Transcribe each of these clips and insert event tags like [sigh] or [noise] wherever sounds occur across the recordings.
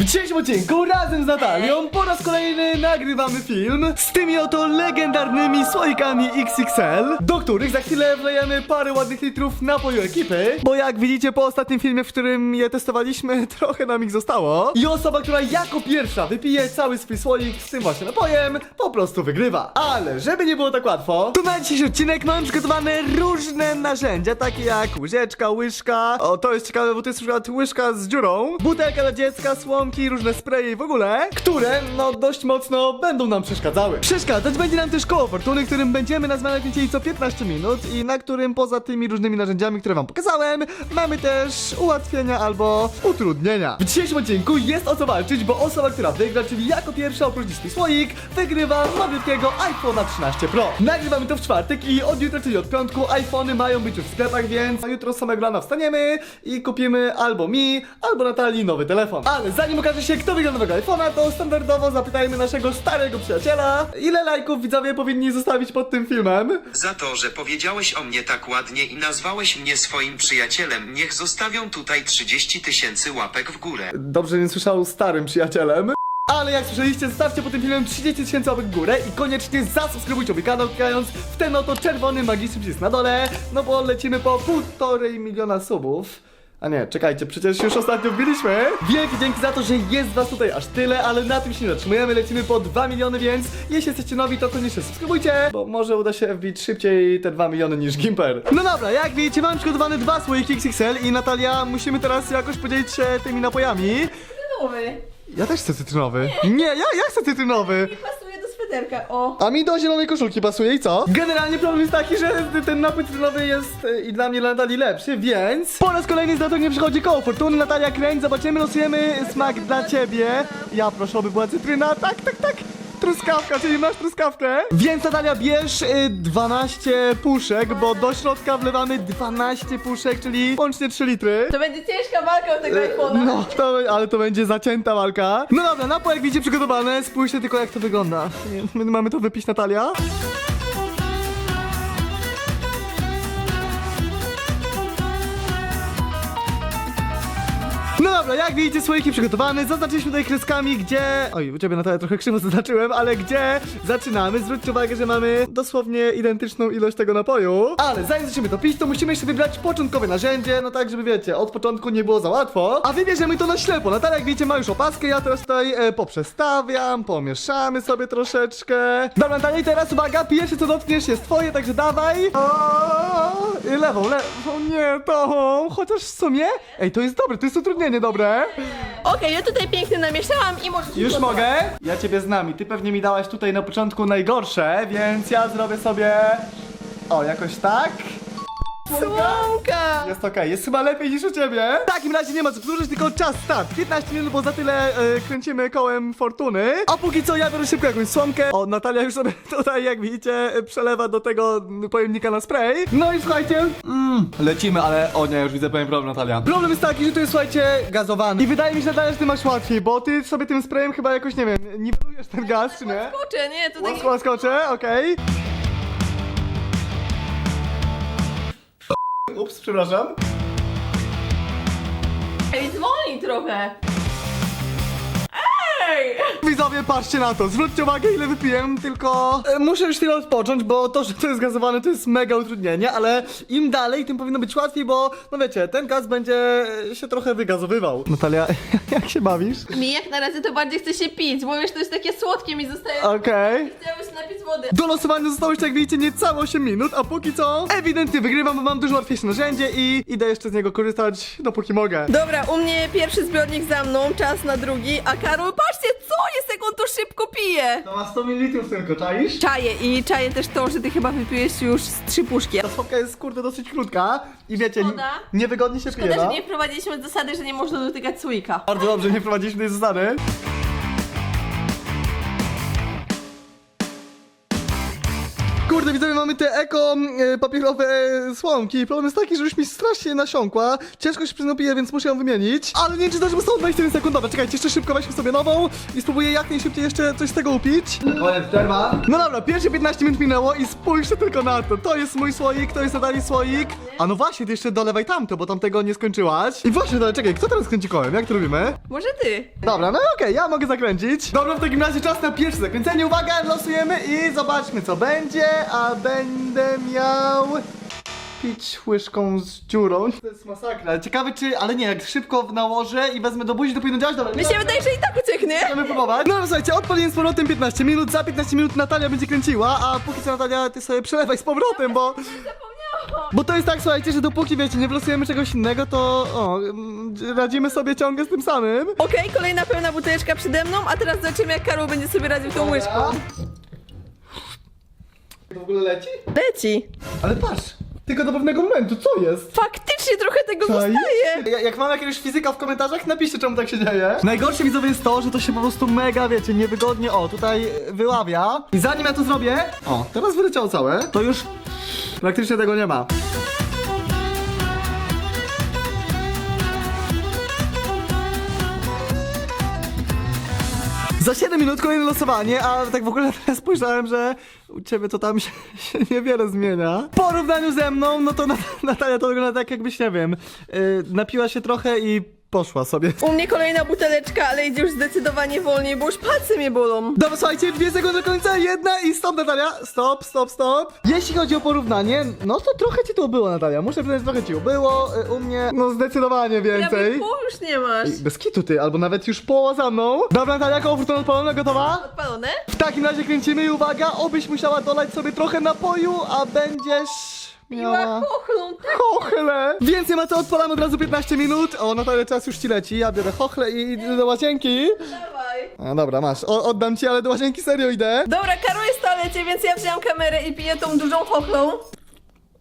W dzisiejszym odcinku razem z Natalią po raz kolejny nagrywamy film z tymi oto legendarnymi słoikami XXL, do których za chwilę wlejemy parę ładnych litrów napoju ekipy, bo jak widzicie po ostatnim filmie, w którym je testowaliśmy, [laughs] trochę nam ich zostało. I osoba, która jako pierwsza wypije cały swój słoik z tym właśnie napojem, po prostu wygrywa. Ale żeby nie było tak łatwo, to na dzisiejszy odcinek mamy przygotowane różne narzędzia, takie jak łyżeczka, łyżka. O, to jest ciekawe, bo to jest na przykład łyżka z dziurą, butelka dla dziecka, słomki, różne spraye i w ogóle, które, no, dość mocno będą nam przeszkadzały. Przeszkadzać będzie nam też koło fortuny, którym będziemy na zmianę kręcili co 15 minut i na którym poza tymi różnymi narzędziami, które wam pokazałem, mamy też ułatwienia albo utrudnienia. W dzisiejszym odcinku jest o co walczyć, bo osoba, która wygra, czyli jako pierwsza oprócz swój słoik, wygrywa nowiutkiego iPhone'a 13 Pro. Nagrywamy to w czwartek i od jutra, czyli od piątku, iPhony mają być już w sklepach, więc jutro samego rana wstaniemy i kupimy albo mi, albo Natalii nowy telefon. Ale zanim okaże się, kto wygra nowego iPhone'a, to standardowo zapytajmy naszego starego przyjaciela, ile lajków widzowie powinni zostawić pod tym filmem. Za to, że powiedziałeś o mnie tak ładnie i nazwałeś mnie swoim przyjacielem, niech zostawią tutaj 30 tysięcy łapek w górę. Dobrze nie słyszał starym przyjacielem. Ale jak słyszeliście, zostawcie po tym filmem 30 tysięcy łapek w górę i koniecznie zasubskrybujcie mój kanał, klikając w ten oto czerwony magiczny przycisk na dole, no bo lecimy po półtorej miliona subów. A nie, czekajcie, przecież już ostatnio wbiliśmy. Wielkie dzięki za to, że jest was tutaj aż tyle, ale na tym się nie zatrzymujemy, lecimy po 2 miliony, więc jeśli jesteście nowi, to koniecznie subskrybujcie, bo może uda się wbić szybciej te 2 miliony niż Gimper. No dobra, jak widzicie, mam przygotowane dwa słoiki XXL i Natalia, musimy teraz jakoś podzielić się tymi napojami. Nowy. Ja też chcę cytrynowy. Nie, ja, ja chcę cytrynowy. O. A mi do zielonej koszulki pasuje i co? Generalnie problem jest taki, że ten napój cytrynowy jest e, i dla mnie dla Natalii lepszy, więc po raz kolejny z nie przychodzi koło fortuny. Natalia kręć, zobaczymy, losujemy smak dla ciebie. Ja proszę, aby była cytryna. Tak, tak, tak. Truskawka, czyli masz truskawkę. Więc Natalia bierz y, 12 puszek, bo do środka wlewamy 12 puszek, czyli łącznie 3 litry. To będzie ciężka walka o tego iPhone'a. No, to, ale to będzie zacięta walka. No dobra, napój jak widzicie przygotowane, spójrzcie tylko jak to wygląda. My mamy to wypić Natalia. No dobra, jak widzicie słoiki przygotowane, zaznaczyliśmy tutaj kreskami, gdzie... Oj, u ciebie Natalia trochę krzywo zaznaczyłem, ale gdzie zaczynamy. Zwróćcie uwagę, że mamy dosłownie identyczną ilość tego napoju. Ale zanim zaczniemy to pić, to musimy jeszcze wybrać początkowe narzędzie, no tak, żeby wiecie, od początku nie było za łatwo. A wybierzemy to na ślepo. Natalia, jak widzicie, ma już opaskę, ja teraz tutaj e, poprzestawiam, pomieszamy sobie troszeczkę. Dobra, Natalia, teraz uwaga, pierwsze co dotkniesz jest twoje, także dawaj. O, lewą, lewą, nie, tą, chociaż w sumie... Ej, to jest dobre, to jest utrudnienie dobre. Okej, ja tutaj pięknie namieszałam i możesz Już mogę? Ja ciebie znam i ty pewnie mi dałaś tutaj na początku najgorsze, więc ja zrobię sobie... O, jakoś tak? Słomka! Jest okej, jest chyba lepiej niż u ciebie. W takim razie nie ma co przedłużyć, tylko czas start. 15 minut, bo za tyle e, kręcimy kołem fortuny. A póki co ja biorę szybko jakąś słomkę. O, Natalia już sobie [laughs] tutaj, jak widzicie, e, przelewa do tego pojemnika na spray. No i słuchajcie, mm, lecimy, ale o nie, już widzę pewien problem, Natalia. Problem jest taki, że to jest, słuchajcie, gazowany. I wydaje mi się, Natalia, że ty masz łatwiej, bo ty sobie tym sprayem chyba jakoś, nie wiem, niwelujesz ten gaz, czy nie? Kurczę, nie, to tak... Łaskocze, okej. Ups, przepraszam. Ej, zwolnij trochę. Ej! Widzowie, patrzcie na to, zwróćcie uwagę ile wypiłem, tylko e, muszę już chwilę odpocząć, bo to, że to jest gazowane to jest mega utrudnienie, ale im dalej, tym powinno być łatwiej, bo no wiecie, ten gaz będzie e, się trochę wygazowywał. Natalia, [laughs] jak się bawisz? Mi jak na razie to bardziej chce się pić, bo wiesz, to jest takie słodkie mi zostaje. Okej. Chciałabym się napić wody. Do losowania zostało jeszcze, jak widzicie, niecałe 8 minut, a póki co ewidentnie wygrywam, bo mam dużo łatwiejsze narzędzie i idę jeszcze z niego korzystać, dopóki mogę. Dobra, u mnie pierwszy zbiornik za mną, czas na drugi, a Karol, patrzcie, co jest, jak on to szybko pije! To ma 100 ml tylko, czaisz? Czaję i czaję też to, że ty chyba wypiłeś już z trzy puszki. Ta słomka jest kurde dosyć krótka i wiecie, Szkoda. niewygodnie się pije, Szkoda, że no. nie wprowadziliśmy zasady, że nie można dotykać słoika. Bardzo dobrze, nie wprowadziliśmy tej zasady. Kurde, widzowie, mamy te eko e, papierowe e, słomki. Problem jest taki, że już mi strasznie nasiąkła. Ciężko się przyznał piję, więc muszę ją wymienić. Ale nie wiem, czy zdążymy stąd 21 sekund. Dobra, czekajcie, jeszcze szybko weźmy sobie nową i spróbuję jak najszybciej jeszcze coś z tego upić. No dobra, pierwsze 15 minut minęło i spójrzcie tylko na to. To jest mój słoik, to jest Natalii słoik. A no właśnie, ty jeszcze dolewaj tamto, bo tamtego nie skończyłaś. I właśnie, no czekaj, kto teraz kręci kołem? Jak to robimy? Może ty? Dobra, no okej, ja mogę zakręcić. Dobra, w takim razie czas na pierwsze zakręcenie. Uwaga, losujemy i zobaczmy co będzie, a będę miał pić łyżką z dziurą. To jest masakra. Ciekawe czy, ale nie, jak szybko nałożę i wezmę do buzi, to powinno działać. Dobra, Mi się wydaje, że i tak ucieknie. Chcemy próbować. No słuchajcie, odpaliłem z powrotem 15 minut, za 15 minut Natalia będzie kręciła, a póki co Natalia, ty sobie przelewaj z powrotem, bo... Zapomniałam. Bo to jest tak, słuchajcie, że dopóki wiecie, nie wlosujemy czegoś innego, to o, radzimy sobie ciągle z tym samym. Okej, kolejna pełna buteleczka przede mną, a teraz zobaczymy jak Karol będzie sobie radził tą łyżką. To w ogóle leci? Leci. Ale patrz, tylko do pewnego momentu, co jest? Faktycznie trochę tego Czaisz? zostaje. Ja- Jak mam jakiegoś fizyka w komentarzach, napiszcie czemu tak się dzieje. Najgorsze widzowie jest to, że to się po prostu mega, wiecie, niewygodnie, o, tutaj wyławia. I zanim ja to zrobię, o, teraz wyleciało całe, to już praktycznie tego nie ma. Za 7 minut kolejne losowanie, a tak w ogóle [laughs] teraz spojrzałem, że u ciebie to tam się, się niewiele zmienia. W porównaniu ze mną, no to Nat- [laughs] Natalia to wygląda tak jakbyś, nie wiem, yy, napiła się trochę i poszła sobie. U mnie kolejna buteleczka, ale idzie już zdecydowanie wolniej, bo już palce mnie bolą. Dobra, słuchajcie, dwie sekundy do końca, jedna i stop, Natalia. Stop, stop, stop. Jeśli chodzi o porównanie, no to trochę ci to było, Natalia. Muszę przyznać, trochę ci było. Y, U mnie, no zdecydowanie więcej. Prawie pół już nie masz. Ej, Bez kitu ty, albo nawet już połowa za mną. Dobra, Natalia, koło fortuna odpalone, gotowa? Odpalone? W takim razie kręcimy i uwaga, obyś musiała dolać sobie trochę napoju, a będziesz Miała... chochlą, tak? Chochle! Więc nie ma co, odpalamy od razu 15 minut. O, Natalia, czas już ci leci. Ja biorę chochle i idę do łazienki. Dawaj. A dobra, masz. O, oddam ci, ale do łazienki serio idę. Dobra, Karol jest w toalecie, więc ja wziąłem kamerę i piję tą dużą chochlą.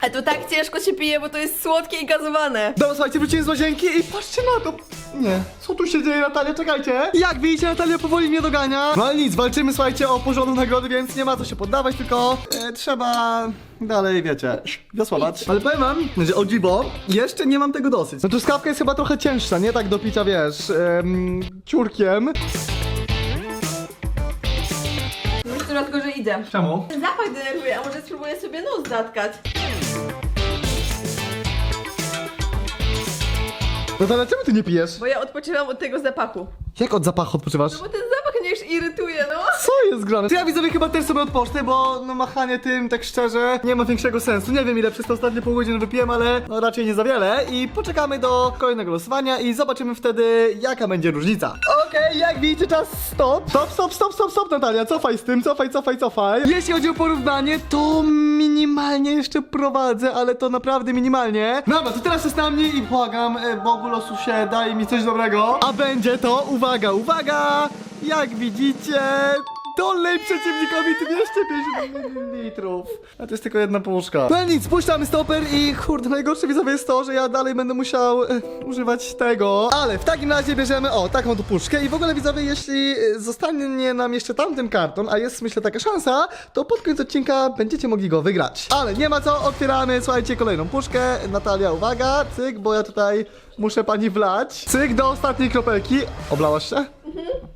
A to tak ciężko się pije, bo to jest słodkie i gazowane. Dobra, słuchajcie, wróciłem z łazienki i patrzcie na to. Nie, co tu się dzieje, Natalia? Czekajcie. Jak widzicie, Natalia powoli mnie dogania. No ale nic, walczymy, słuchajcie, o porządną nagrody, więc nie ma co się poddawać, tylko e, trzeba dalej, wiecie, wiosłować. Ale powiem wam, że o dziwo, jeszcze nie mam tego dosyć. No truskawka jest chyba trochę cięższa, nie tak do picia, wiesz, em, ciurkiem. Już coraz gorzej idę. Czemu? Ten zapach denerwuje, a może spróbuję sobie nos zatkać. Natalia, czemu ty nie pijesz? Bo ja odpoczywam od tego zapachu. Jak od zapachu odpoczywasz? No bo ten zapach już irytuje, no. Co jest grane? To ja widzowie chyba też sobie odpocznę, bo no machanie tym, tak szczerze, nie ma większego sensu. Nie wiem ile przez te ostatnie pół godziny wypiłem, ale no raczej nie za wiele. I poczekamy do kolejnego losowania i zobaczymy wtedy jaka będzie różnica. Okej, jak widzicie czas stop. Stop, stop, stop, stop, stop Natalia, cofaj z tym, cofaj, cofaj, cofaj. Jeśli chodzi o porównanie, to minimalnie jeszcze prowadzę, ale to naprawdę minimalnie. Dobra, to teraz jest na mnie i błagam, e, Bogu losu się, daj mi coś dobrego. A będzie to, uwaga, uwaga, jak widzicie, dolej przeciwnikowi 250 ml. A to jest tylko jedna puszka. No nic, puszczamy stoper i kurde, najgorsze widzowie jest to, że ja dalej będę musiał e, używać tego. Ale w takim razie bierzemy, o, taką tu puszkę i w ogóle widzowie, jeśli e, zostanie nam jeszcze tamten karton, a jest myślę taka szansa, to pod koniec odcinka będziecie mogli go wygrać. Ale nie ma co, otwieramy, słuchajcie, kolejną puszkę. Natalia, uwaga, cyk, bo ja tutaj muszę pani wlać. Cyk, do ostatniej kropelki. Oblałaś się?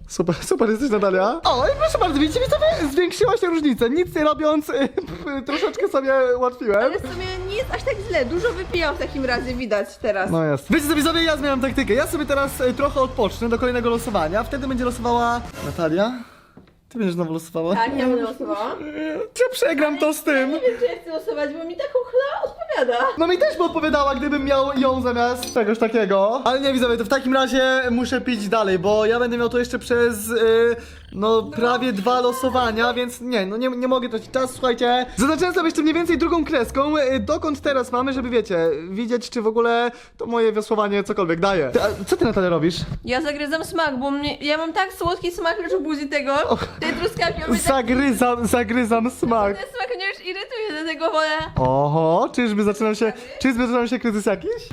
Super, super jesteś Natalia. O, i proszę bardzo, widzicie, widzowie, zwiększyła się różnica. Nic nie robiąc, y, [laughs] p- troszeczkę sobie ułatwiłem. Ale w sumie nie jest aż tak źle. Dużo wypijam w takim razie, widać teraz. No jest. Wiecie co, widzowie, ja zmieniam taktykę. Ja sobie teraz y, trochę odpocznę do kolejnego losowania. Wtedy będzie losowała Natalia. Ty będziesz znowu losowała? Tak, ja będę losowała. Czy przegram to z tym? Nie wiem, czy ja chcę losować, bo mi ta chochlea odpowiada. No mi też by odpowiadała, gdybym miał ją zamiast czegoś takiego. Ale nie widzowie, to w takim razie muszę pić dalej, bo ja będę miał to jeszcze przez y, no prawie dwa losowania, więc nie, no nie, nie mogę tracić czasu, słuchajcie. Zaznaczyłem sobie jeszcze mniej więcej drugą kreską, y, dokąd teraz mamy, żeby wiecie, widzieć czy w ogóle to moje wiosłowanie cokolwiek daje. Ty, a co ty Natalia robisz? Ja zagryzam smak, bo mnie, ja mam tak słodki smak już w buzi tego. Tej truskawki, on mnie tak... Zagryzam, zagryzam smak. Ten smak mnie już irytuje, dlatego wolę... Oho, czyżby zaczynał się, czyżby zaczynał się kryzys jakiś?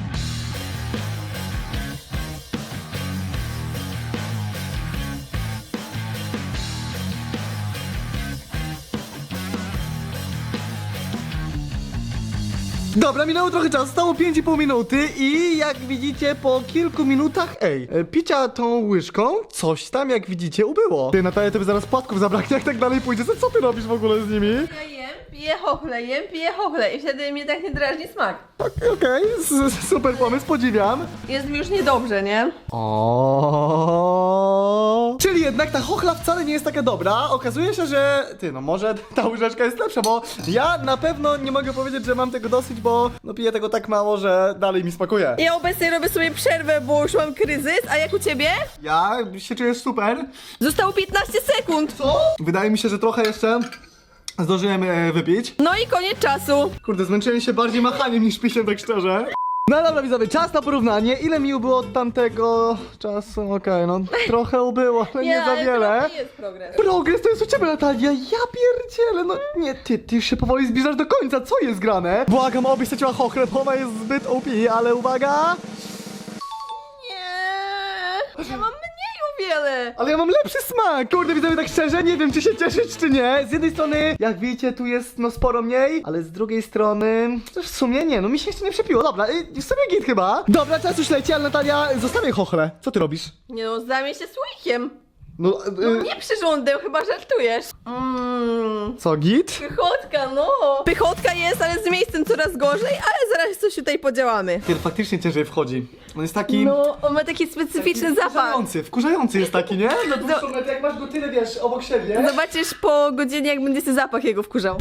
Dobra, minęło trochę czasu, zostało 5,5 minuty i jak widzicie po kilku minutach, ej, e, picia tą łyżką, coś tam jak widzicie ubyło. Ty Natalia, tobie zaraz płatków zabraknie, jak tak dalej pójdzie, co, ty robisz w ogóle z nimi? Ja piję chochle, jem, piję chochle i wtedy mnie tak nie drażni smak. Okej, okej, s- super pomysł, podziwiam. Jest mi już niedobrze, nie? O. Czyli jednak ta chochla wcale nie jest taka dobra. Okazuje się, że ty, no może [laughs] ta łyżeczka jest lepsza, bo ja na pewno nie mogę powiedzieć, że mam tego dosyć, bo no piję tego tak mało, że dalej mi smakuje. Ja obecnie robię sobie przerwę, bo już mam kryzys, a jak u ciebie? Ja się czujesz super. Zostało 15 sekund. Co? Wydaje mi się, że trochę jeszcze zdążyłem e, wypić. No i koniec czasu. Kurde, zmęczyłem się bardziej machaniem niż pisiem, tak szczerze. No dobra widzowie, czas na porównanie. Ile mi ubyło od tamtego czasu? Okej, no trochę ubyło, ale nie, za ale wiele. to nie jest progres. Progres to jest u ciebie Natalia, ja pierdzielę, no nie, ty, ty już się powoli zbliżasz do końca, co jest grane? Błagam, obyś straciła chochrę, bo ona jest zbyt OP, ale uwaga! Wiele. Ale ja mam lepszy smak! Kurde, widzowie, tak szczerze, nie wiem, czy się cieszyć, czy nie. Z jednej strony, jak widzicie, tu jest no sporo mniej, ale z drugiej strony, też w sumie nie, no mi się jeszcze nie przepiło. Dobra, y, w sumie git chyba. Dobra, czas już leci, ale Natalia, zostawię chochrę. Co ty robisz? Nie no, zamień się słoikiem. No, y, No nie przyrządem, chyba żartujesz. Mmm. co, git? Pychotka, no. Pychotka jest, ale z miejscem coraz gorzej, ale zaraz coś tutaj podziałamy. Kiedy faktycznie ciężej wchodzi. On jest taki... No, on ma taki specyficzny zapach. Wkurzający, wkurzający jest taki, nie? No dłuższą metę, jak masz go tyle, wiesz, obok siebie. Zobaczysz po godzinie, jak będzie się zapach jego wkurzał.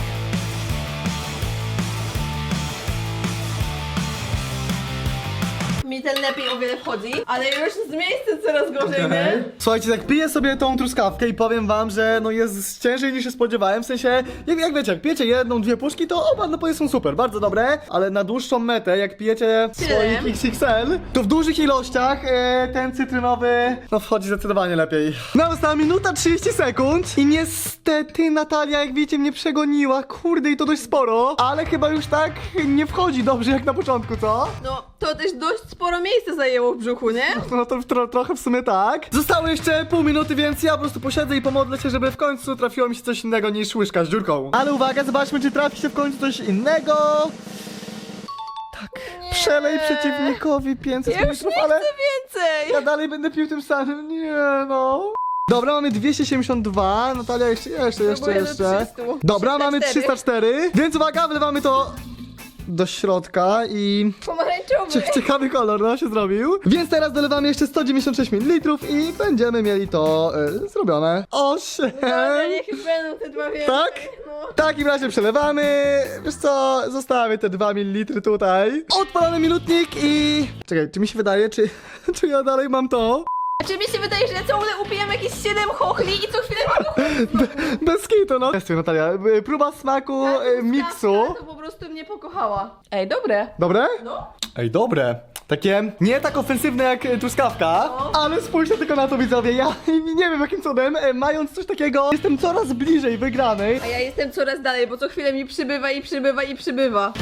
Mi ten lepiej o wiele wchodzi, ale już z miejscem coraz gorzej, nie? Słuchajcie, tak piję sobie tą truskawkę i powiem wam, że no jest ciężej niż się spodziewałem, w sensie, jak, jak wiecie, jak pijecie jedną, dwie puszki, to oba napoje są super, bardzo dobre, ale na dłuższą metę, jak pijecie swoich XXL, to w dużych ilościach e, ten cytrynowy, no wchodzi zdecydowanie lepiej. No, została minuta 30 sekund i niestety Natalia, jak widzicie, mnie przegoniła, kurde i to dość sporo, ale chyba już tak nie wchodzi dobrze jak na początku, co? No, to też dość sporo miejsca zajęło w brzuchu, nie? No to tro, trochę w sumie tak. Zostało jeszcze pół minuty, więc ja po prostu posiedzę i pomodlę się, żeby w końcu trafiło mi się coś innego niż łyżka z dziurką. Ale uwaga, zobaczmy, czy trafi się w końcu coś innego. Tak. Przelej przeciwnikowi 500 Ja już ale chcę więcej! ja dalej będę pił tym samym. Nie no. Dobra, mamy 272. Natalia, jeszcze, jeszcze, jeszcze, Próbuję do jeszcze. 300. Dobra, mamy 304. 304. Więc uwaga, wlewamy to do środka i Pomarańczowy! Cie- Ciekawy kolor, no się zrobił. Więc teraz dolewamy jeszcze 196 ml i będziemy mieli to y, zrobione. Osiem. Dobra, niech już będą te dwa więcej. Tak? No. W takim razie przelewamy. Wiesz co, zostawię te 2 ml tutaj. Odpalamy minutnik i... Czekaj, czy mi się wydaje, czy, [laughs] czy ja dalej mam to? A czy mi się wydaje, że ciągle upijam jakieś 7 chochli i co chwilę tylko [laughs] Bez kitu, no. Testuj, Natalia. Y, Próba smaku y, miksu. to po prostu mnie pokochała. Ej, dobre. Dobre? No. Ej, dobre. Takie nie tak ofensywne jak e, truskawka, No. ale spójrzcie tylko na to widzowie, ja [laughs] nie wiem jakim cudem, e, mając coś takiego, jestem coraz bliżej wygranej. A ja jestem coraz dalej, bo co chwilę mi przybywa i przybywa i przybywa.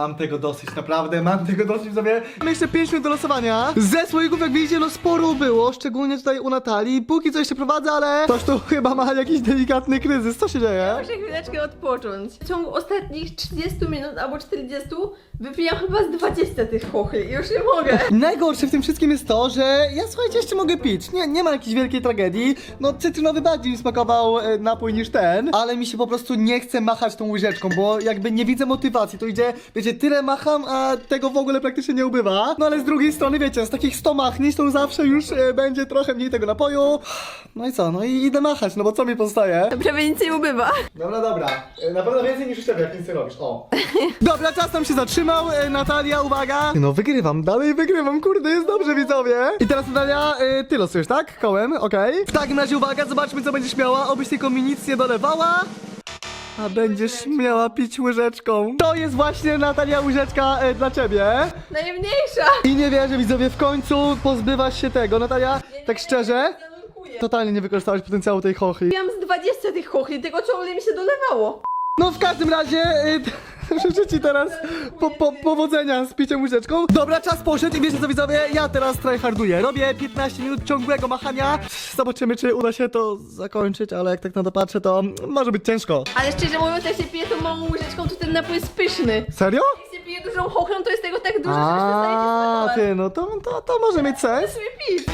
Mam tego dosyć, naprawdę, mam tego dosyć widzowie. Mamy jeszcze 5 minut do losowania. Ze słoików jak widzicie, no sporo było, szczególnie tutaj u Natalii. Póki co jeszcze prowadzę, ale ktoś tu chyba ma jakiś delikatny kryzys, co się dzieje? Muszę chwileczkę odpocząć. W ciągu ostatnich 30 minut albo 40 wypijam chyba z 20 tych chochli. Już nie mogę. Najgorsze w tym wszystkim jest to, że ja słuchajcie, jeszcze mogę pić. Nie, nie ma jakiejś wielkiej tragedii. No, cytrynowy bardziej mi smakował e, napój niż ten, ale mi się po prostu nie chce machać tą łyżeczką, bo jakby nie widzę motywacji. To idzie, wiecie, tyle macham, a tego w ogóle praktycznie nie ubywa. No ale z drugiej strony, wiecie, z takich 100 machnięć to zawsze już e, będzie trochę mniej tego napoju. No i co? No i idę machać, no bo co mi pozostaje? Prawie nic nie ubywa. Dobra, dobra. E, Na pewno więcej niż u ciebie, jak nic nie robisz. O. [laughs] Dobra, czas nam się zatrzymał. E, Natalia, uwaga. No wygrywam, dalej wygrywam, kurde, jest dobrze, widzowie. I teraz Natalia, e, ty losujesz, tak? Kołem, okej. W takim razie uwaga, zobaczmy co będziesz miała. Obyś tylko mi nic nie dolewała. A będziesz miała pić łyżeczką. To jest właśnie Natalia łyżeczka e, dla ciebie. Najmniejsza. I nie wierzę, widzowie, w końcu pozbywasz się tego. Natalia, tak szczerze, Zanurkuję. totalnie nie wykorzystałaś potencjału tej chochy. Piłam z 20 tych chochli, tego ciągle mi się dolewało. No w każdym razie y, [laughs] Życzę ci teraz po, po, powodzenia z piciem łyżeczką. Dobra, czas poszedł i wiecie co widzowie, ja teraz tryharduję. Robię 15 minut ciągłego machania. Zobaczymy, czy uda się to zakończyć, ale jak tak na to patrzę, to może być ciężko. Ale szczerze mówiąc, jak się pije tą małą łyżeczką, to ten napój jest pyszny. Serio? Jak się pije dużą chochlą, to jest tego tak dużo, że się A, smakować. ty, no to, to, to może mieć sens. sobie pić.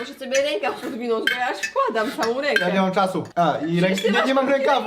Muszę sobie rękaw podwinąć, bo ja aż wkładam całą rękę. mam czasu. A, i Przecież ty masz taki rękaw.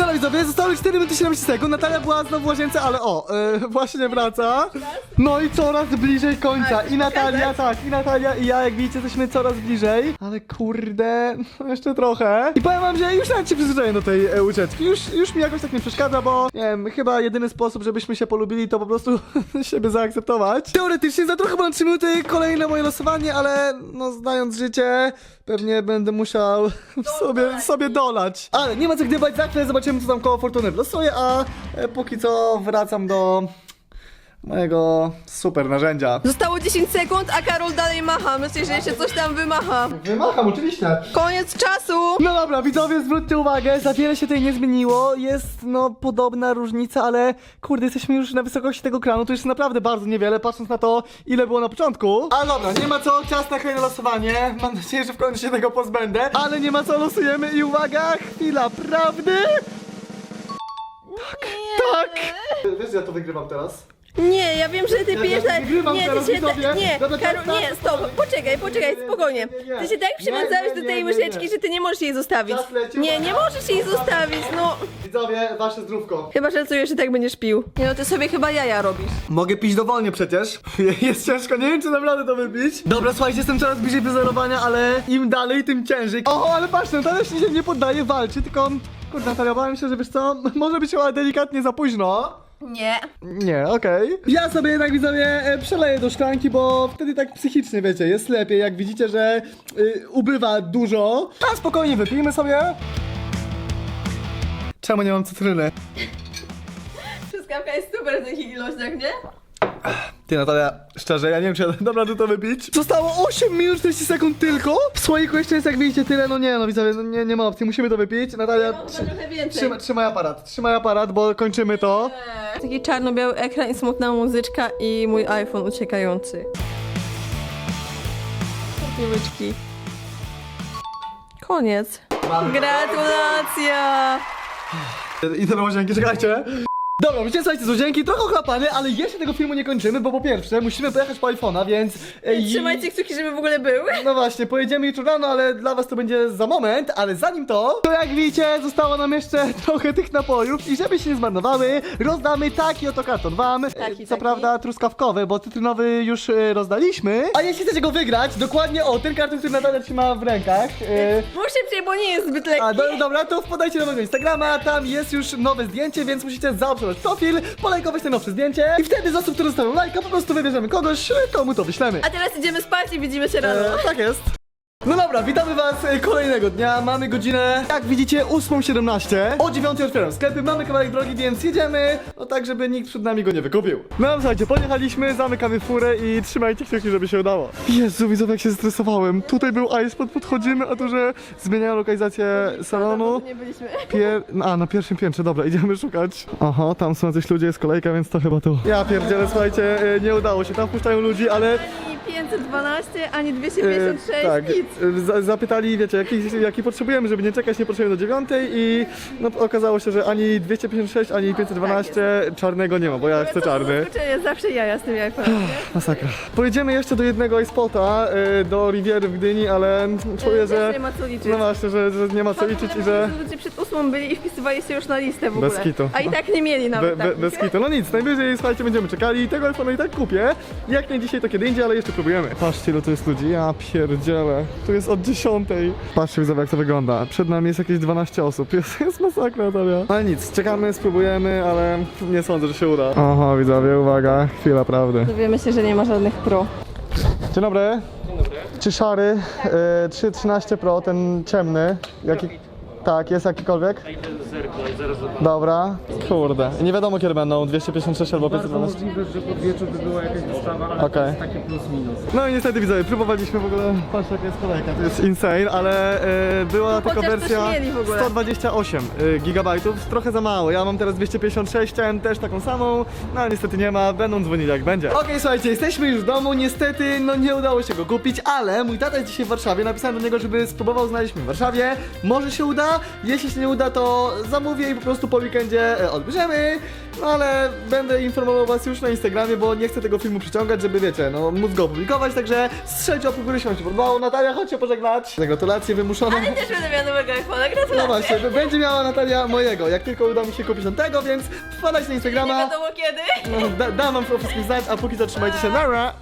Dobra widzowie, zostały 4 minuty 17 sekund. Natalia była znowu w łazience, ale o, e, właśnie wraca. No i coraz bliżej końca. I Natalia, tak, i Natalia i ja, jak widzicie, jesteśmy coraz bliżej. Ale kurde, no jeszcze trochę. I powiem wam, że już nawet się przyzwyczaiłem do tej e, łyczeczki. Już, już mi jakoś tak nie przeszkadza, bo nie wiem, chyba jedyny sposób, żebyśmy się polubili, to po prostu [laughs] siebie zaakceptować. Teoretycznie za trochę ponad 3 minuty kolejne moje losowanie, ale no znając życie, pewnie będę musiał sobie, sobie dolać. Ale nie ma co gdybać, za chwilę zobaczymy, co tam koło Fortuny wlosuje, a e, póki co wracam do mojego super narzędzia. Zostało 10 sekund, a Karol dalej macha. Myślę, że jeszcze coś tam wymacha. Wymacham, oczywiście. Koniec czasu! No dobra, widzowie, zwróćcie uwagę, za wiele się tutaj nie zmieniło. Jest, no, podobna różnica, ale kurde, jesteśmy już na wysokości tego kranu, to jest naprawdę bardzo niewiele, patrząc na to, ile było na początku. Ale dobra, nie ma co, czas na kolejne losowanie. Mam nadzieję, że w końcu się tego pozbędę. Ale nie ma co, losujemy i uwaga, chwila prawdy. Tak! Wiesz, że ja to wygrywam teraz? Nie, ja wiem, że ty Ja- pijesz tak. wygrywam Nie, teraz, ty się widzowie. tak. Nie, Dobra, Karol, tak, nie, tak, stop. tak. Poczekaj, poczekaj, Nie, nie, spokojnie. nie, nie, nie. Ty się tak przywiązałeś Nie, do nie, tej nie, łyżeczki, nie. że ty nie możesz jej zostawić. Czas leci, Nie, uwaga. nie możesz jej zostawić, no. Widzowie, wasze zdrówko. Chyba że tak będziesz pił. Nie no, ty sobie chyba jaja robisz. Mogę pić dowolnie przecież. [laughs] Jest ciężko, nie wiem czy naprawdę to wypić. Dobra, słuchajcie, jestem coraz bliżej wyzerowania, ale im dalej, tym ciężej. O, ale patrz, Natalia się nie poddaje, walczy, tylko... Kurde, Natalia, obawiam się, że wiesz co, [laughs] może być chyba delikatnie za późno. Nie. Nie, okej. Ja sobie jednak widzowie e, przeleję do szklanki, bo wtedy tak psychicznie, wiecie, jest lepiej, jak widzicie, że y, ubywa dużo. A spokojnie, wypijmy sobie. Czemu nie mam cytryny? [laughs] Truskawka jest super w tych ilościach, nie? Ty Natalia, szczerze, ja nie wiem czy ja [laughs] dobra to wypić. Zostało 8 minut 40 sekund tylko. W słoiku jeszcze jest jak widzicie tyle, no nie no widzowie, no nie, nie ma opcji, musimy to wypić. Natalia, Chyba trzy, trochę więcej. trzyma, trzymaj aparat, trzymaj aparat, bo kończymy to. Taki czarno-biały ekran i smutna muzyczka i mój iPhone uciekający. Piłeczki. Koniec. Gratulacja! Idę do łazienki, czekajcie. Dobra, wiecie słuchajcie, złodzienki trochę ochlapane, ale jeszcze tego filmu nie kończymy, bo po pierwsze musimy pojechać po iPhone'a, więc... e, i- Trzymajcie kciuki, żeby w ogóle był. No właśnie, pojedziemy jutro rano, ale dla was to będzie za moment, ale zanim to, to jak widzicie, zostało nam jeszcze [laughs] trochę tych napojów i żeby się nie zmarnowały, rozdamy taki oto karton wam. Taki, Co taki. prawda truskawkowy, bo cytrynowy już e, rozdaliśmy. A jeśli chcecie go wygrać, dokładnie o, ten karton, który Natalia trzyma w rękach. E, Mów szybciej, bo nie jest zbyt lekki. a, do, dobra, to wpadajcie do mojego Instagrama, tam jest już nowe zdjęcie, więc musicie zaobserwować profil, polajkować te nowsze zdjęcie i wtedy z osób, które zostawią lajka, po prostu wybierzemy kogoś, komu to wyślemy. A teraz idziemy spać i widzimy się rano. E, tak jest. No dobra, witamy was e, kolejnego dnia. Mamy godzinę, jak widzicie, 8.17. O 9 otwieram sklepy, mamy kawałek drogi, więc jedziemy, no tak, żeby nikt przed nami go nie wykupił. No słuchajcie, pojechaliśmy, zamykamy furę i trzymajcie kciuki, żeby się udało. Jezu, widzowie, jak się zestresowałem. Tutaj był iSpot, podchodzimy, a tu, że zmieniają lokalizację salonu. Nie byliśmy. Pier... A, na pierwszym piętrze, dobra, idziemy szukać. Aha, tam są jacyś ludzie, jest kolejka, więc to chyba tu. Ja pierdzielę, słuchajcie, e, nie udało się, tam wpuszczają ludzi, ale... Ani 512, ani E, 256, tak, nic. Za, zapytali, wiecie, jaki, jaki potrzebujemy, żeby nie czekać, nie potrzebujemy do dziewiątej i no, okazało się, że ani 256, ani 512 czarnego nie ma, bo ja chcę czarny. Zaskoczenie, zawsze jaja z tym nie? Masakra. Pojedziemy jeszcze do jednego iSpota, e, do Riviery w Gdyni, ale czuję, Też że... nie ma co liczyć. No właśnie, że, że nie ma co liczyć i że... Ludzie przed ósmą byli i wpisywali się już na listę w ogóle. Bez kitu. A i tak nie mieli Be, nawet be, takich. bez kitu. No nic, najwyżej słuchajcie, będziemy czekali. Tego iPhone'a i tak kupię. Jak nie dzisiaj, to kiedy indziej, ale jeszcze próbujemy. Patrzcie, ile tu jest ludzi. Ja pierdzielę. Tu jest od 10. Patrzcie, widzowie, jak to wygląda. Przed nami jest jakieś 12 osób. [laughs] Jest, jest masakra, Natalia. Ale nic, czekamy, spróbujemy, ale nie sądzę, że się uda. Oho, widzowie, uwaga, chwila prawdy. Dowiemy się, że nie ma żadnych pro. Dzień dobry. Czy szary? E, 313 Pro, ten ciemny. Jaki? Tak, jest jakikolwiek? Zaraz zobaczę. Dobra. Kurde. Nie wiadomo kiedy będą, 256 albo Bardzo 512. możliwe, że pod wieczór by była jakaś dostawa, ale Okej. to jest takie plus minus. No i niestety widzowie, próbowaliśmy w ogóle, patrz jaka jest kolejka, to jest insane, ale e, była No, chociaż coś wersja mieli w ogóle. 128 e, gigabajtów, trochę za mało, ja mam teraz 256, chciałem też taką samą, no ale niestety nie ma, będą dzwonili jak będzie. Okej, słuchajcie, jesteśmy już w domu, niestety no nie udało się go kupić, ale mój tata jest dzisiaj w Warszawie, napisałem do niego, żeby spróbował znaleźć mnie w Warszawie, może się uda, jeśli się nie uda, to zamówię i po prostu po weekendzie e, odbierzemy, no ale będę informował was już na Instagramie, bo nie chcę tego filmu przyciągać, żeby wiecie, no móc go opublikować, także strzelcie jeśli wam się podobało. Natalia, chodź się pożegnać. Za gratulacje wymuszone. Ale też będę miała nowego iPhone'a, gratulacje. No właśnie, będzie miała Natalia mojego, jak tylko uda mi się kupić tego, więc wpadajcie na Nie Instagrama. wiadomo kiedy. No, da, dam wam o wszystkim znać, a póki co trzymajcie się, nara!